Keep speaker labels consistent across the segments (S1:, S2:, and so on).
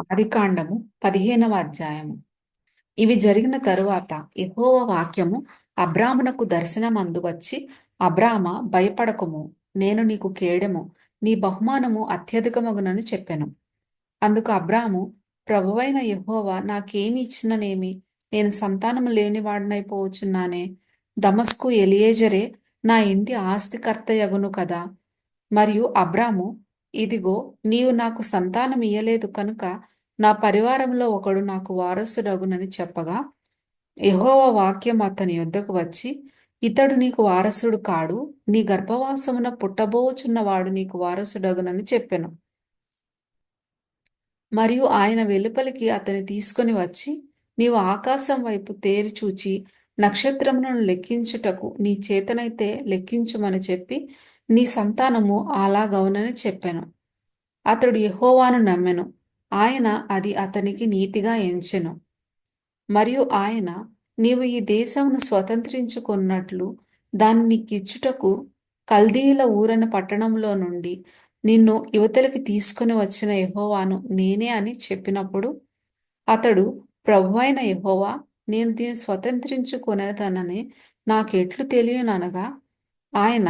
S1: ఆదికాండము పదిహేనవ అధ్యాయము. ఇవి జరిగిన తరువాత యహోవ వాక్యము అబ్రామునకు దర్శనమందు వచ్చి అబ్రామ భయపడకుము నేను నీకు కేడెము నీ బహుమానము అత్యధికమగునని చెప్పాను. అందుకు అబ్రాము ప్రభువైన యెహోవా నాకేమి ఇచ్చిననేమి? నేను సంతానము లేనివాడనైపోవచ్చున్నానే దమస్కు ఎలియేజరే నా ఇంటి ఆస్తికర్తయగును కదా. మరియు అబ్రాము ఇదిగో నీవు నాకు సంతానం ఇయ్యలేదు కనుక నా పరివారంలో ఒకడు నాకు వారసుడగునని చెప్పగా యహోవ వాక్యం అతని యొద్దకు వచ్చి ఇతడు నీకు వారసుడు కాడు నీ గర్భవాసమున పుట్టబోచున్నవాడు నీకు వారసుడగునని చెప్పెను. మరియు ఆయన వెలుపలికి అతని తీసుకొని వచ్చి నీవు ఆకాశం వైపు తేరి చూచి నక్షత్రములను లెక్కించుటకు నీ చేతనైతే లెక్కించుమని చెప్పి నీ సంతానము అలాగవునని చెప్పెను. అతడు యహోవాను నమ్మెను. ఆయన అది అతనికి నీతిగా ఎంచెను. మరియు ఆయన నీవు ఈ దేశమును స్వతంత్రించుకున్నట్లు దాన్ని నీకిచ్చుటకు కల్దీల ఊరని పట్టణంలో నుండి నిన్ను యువతలకి తీసుకుని వచ్చిన యహోవాను నేనే అని చెప్పినప్పుడు అతడు ప్రభువైన యహోవా నేను దీన్ని స్వతంత్రించుకొనేదనని నాకెట్లు తెలియననగా ఆయన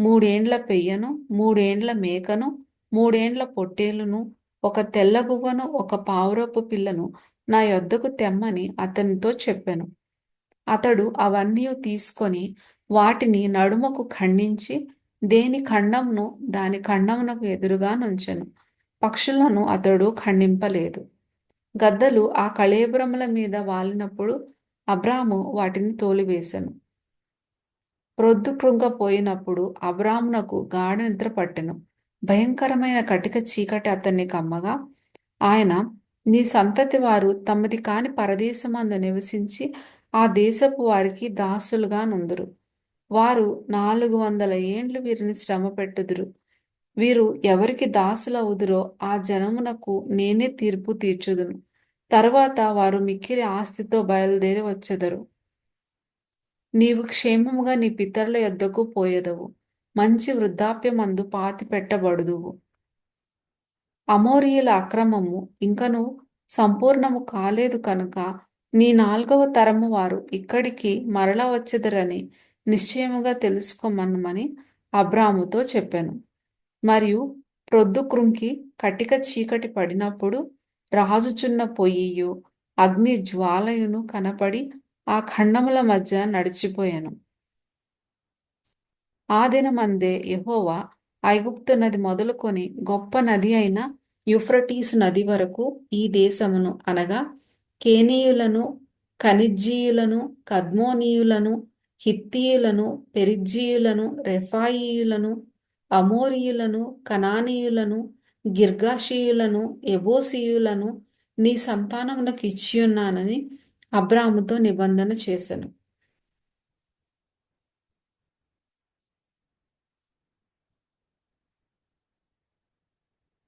S1: మూడేండ్ల పెయ్యను మూడేండ్ల మేకను మూడేండ్ల పొట్టేలును ఒక తెల్లగువ్వను ఒక పావురపు పిల్లను నా యొద్దకు తెమ్మని అతనితో చెప్పాను. అతడు అవన్నీ తీసుకొని వాటిని నడుమకు ఖండించి దేని ఖండంను దాని ఖండమునకు ఎదురుగా నుంచెను. పక్షులను అతడు ఖండింపలేదు. గద్దలు ఆ కళేబ్రముల మీద వాలినప్పుడు అబ్రాము వాటిని తోలివేశను ప్రొద్దు కృంగపోయినప్పుడు అబ్రామునకు గాఢ నిద్ర పట్టెను. భయంకరమైన కటిక చీకటి అతన్ని కమ్మగా ఆయన నీ సంతతి వారు తమది కాని పరదేశమందు నివసించి ఆ దేశపు వారికి దాసులుగా నుందురు. వారు నాలుగు వందల ఏండ్లు వీరిని శ్రమ పెట్టుదురు. వీరు ఎవరికి దాసులవుదురో ఆ జనమునకు నేనే తీర్పు తీర్చుదును. తర్వాత వారు మిక్కిలి ఆస్తితో బయలుదేరి వచ్చెదరు. నీవు క్షేమముగా నీ పితరుల యొద్దకు పోయేదవు. మంచి వృద్ధాప్యమందు పాతి పెట్టబడుదువు. అమోరియుల అక్రమము ఇంకను సంపూర్ణము కాలేదు కనుక నీ నాలుగవ తరము వారు ఇక్కడికి మరల వచ్చెదరని నిశ్చయముగా తెలుసుకోమనమని అబ్రాముతో చెప్పాను. మరియు ప్రొద్దు కృంకి కటిక చీకటి పడినప్పుడు రాజుచున్న పొయ్యియు అగ్ని జ్వాలయును కనపడి ఆ ఖండముల మధ్య నడిచిపోయాను. ఆ దినమందే యహోవా ఐగుప్తు నది మొదలుకొని గొప్ప నది అయిన యుఫ్రటీసు నది వరకు ఈ దేశమును అనగా కేనీయులను ఖనిజీయులను కద్మోనీయులను హిత్తీయులను పెరిజ్జీయులను రెఫాయియులను అమోరియులను కనానీయులను గిర్గాషీయులను ఎబోసీయులను నీ సంతానమునకు ఇచ్చియున్నానని అబ్రాముతో నిబంధన చేశాను